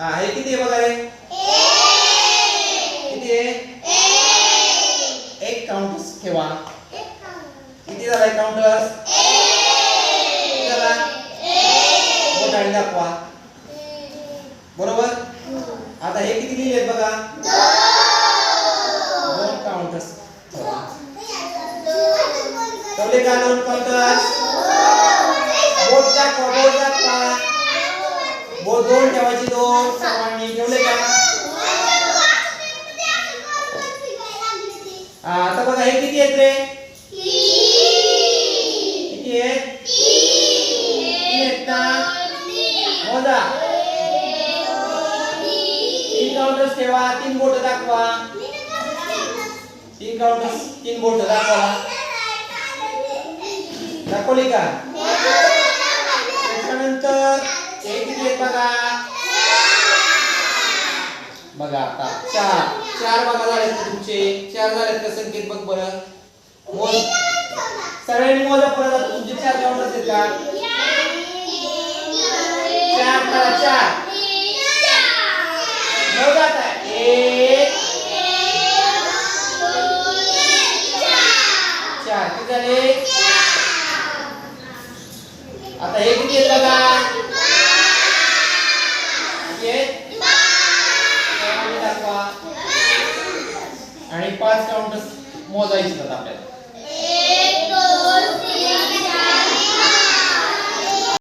हा हे किती आहे बघा रे किती आहे? एक काउंटर्स ठेवा. किती झालाय काउंटर्स किती झाला? बोटाने दाखवा. बरोबर? आता हे किती लिहिलेत बघा? दोन काउंटर्स ठेवा ठेवले का दोन काउंटर्स बोट दोन ठेवायचे दोन सर्वांनी ठेवले का हा, आता बघा हे किती आहेत रे किती आहेत तीन आहेत ना मोजा तीन काउंटर्स ठेवा तीन बोट दाखवा तीन काउंटर्स तीन बोट दाखवा दाखवली का बघा. बघा आता. चार. चार बघा झालेत का तुमचे. चार झालेत का संकेत बघ बरं. मोज सगळ्यांनी मोजा परत आता तुमचे चार काउंटर्स असेल का? चार करा चार. मोजा आता. एक. चार. किती झाले? आता हे किती आहेत बघा किती आहेत सर्वांनी दाखवा आणि पाच काउंट मोजायचे आपल्याला.